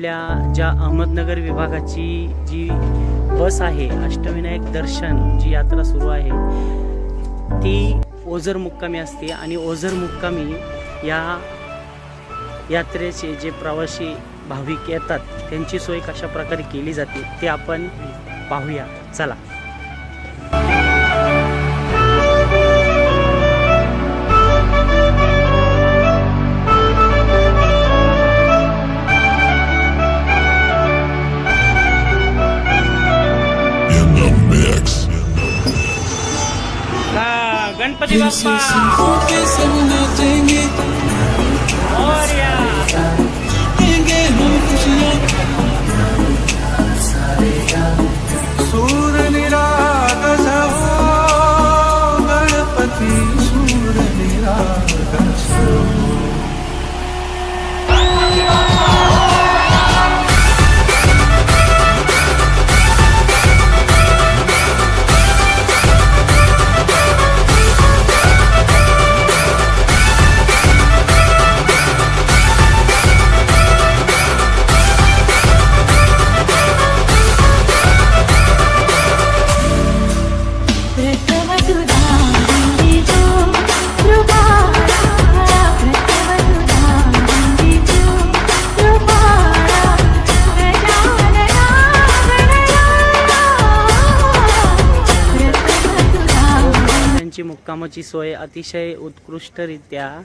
आपल्या ज्या अहमदनगर विभागाची जी बस आहे अष्टविनायक दर्शन जी यात्रा सुरू आहे ती ओझर मुक्कामी असते आणि ओझर मुक्कामी या यात्रेचे जे प्रवासी भाविक येतात त्यांची सोय कशा प्रकारे केली जाते ते आपण पाहूया. चला. Pati Bang Bang! तुझा मुक्कामाची सोय अतिशय उत्कृष्टरित्या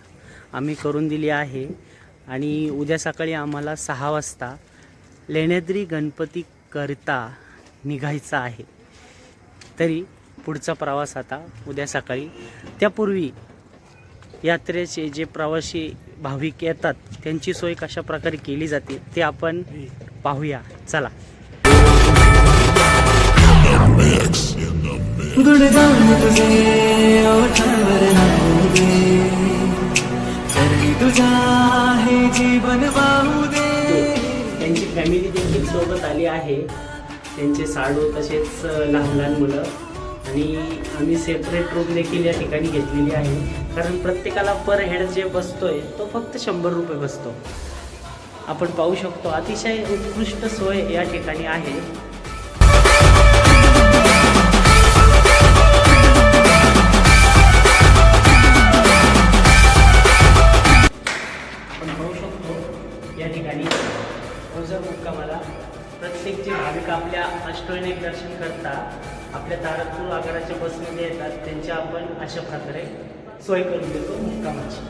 आम्ही करून दिली आहे. आणि उद्या सकाळी आम्हाला सहा वाजता लेण्याद्री गणपती करता निघायचं आहे. तरी पुढचा प्रवास आता उद्या सकाळी. त्यापूर्वी यात्रेचे जे प्रवासी भाविक येतात त्यांची सोय कशा प्रकारे केली जाते ते आपण पाहूया. चला. गुणगान तुझे ओठांवर नाहू दे. तुझा हे जीवन वाहू दे. त्यांची फॅमिली देखील सोबत आली आहे त्यांचे साडू तसेच लहान लहान मुलं. आणि आम्ही सेपरेट रूम देखील या ठिकाणी घेतलेली आहे. कारण प्रत्येकाला पर हेड जे बसतोय तो फक्त शंभर रुपये बसतो. आपण पाहू शकतो अतिशय उत्कृष्ट सोय या ठिकाणी आहे. भाविक आपल्या अष्टविनायक दर्शन करता आपल्या तारकपूर आगाराच्या बसमध्ये येतात त्यांच्या आपण अशा प्रकारे सोय करून देतो मुक्कामाची.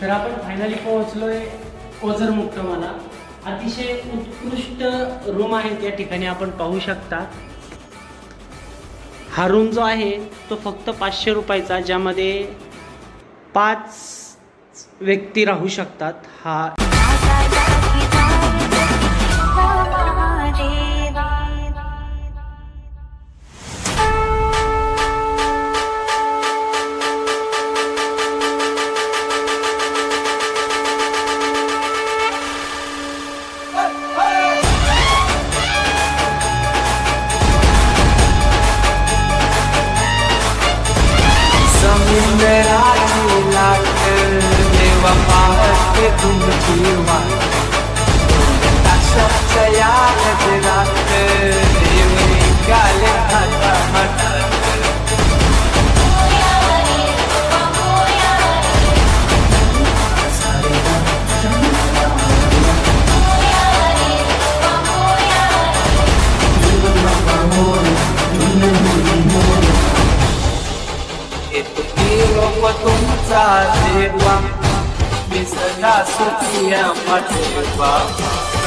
तर आपण फायनली पोहोचलोय ओझर मुक्कामाला. अतिशय उत्कृष्ट रूम आहेत या ठिकाणी आपण पाहू शकता. हा रूम जो आहे तो फक्त पाचशे रुपयाचा ज्यामध्ये पाच व्यक्ती राहू शकतात. हा पाहते तुमची वाट आशाच्या या गजरात देव निघाले हाता हातात व तुमचा देवा मी सदा सुखी पाठवा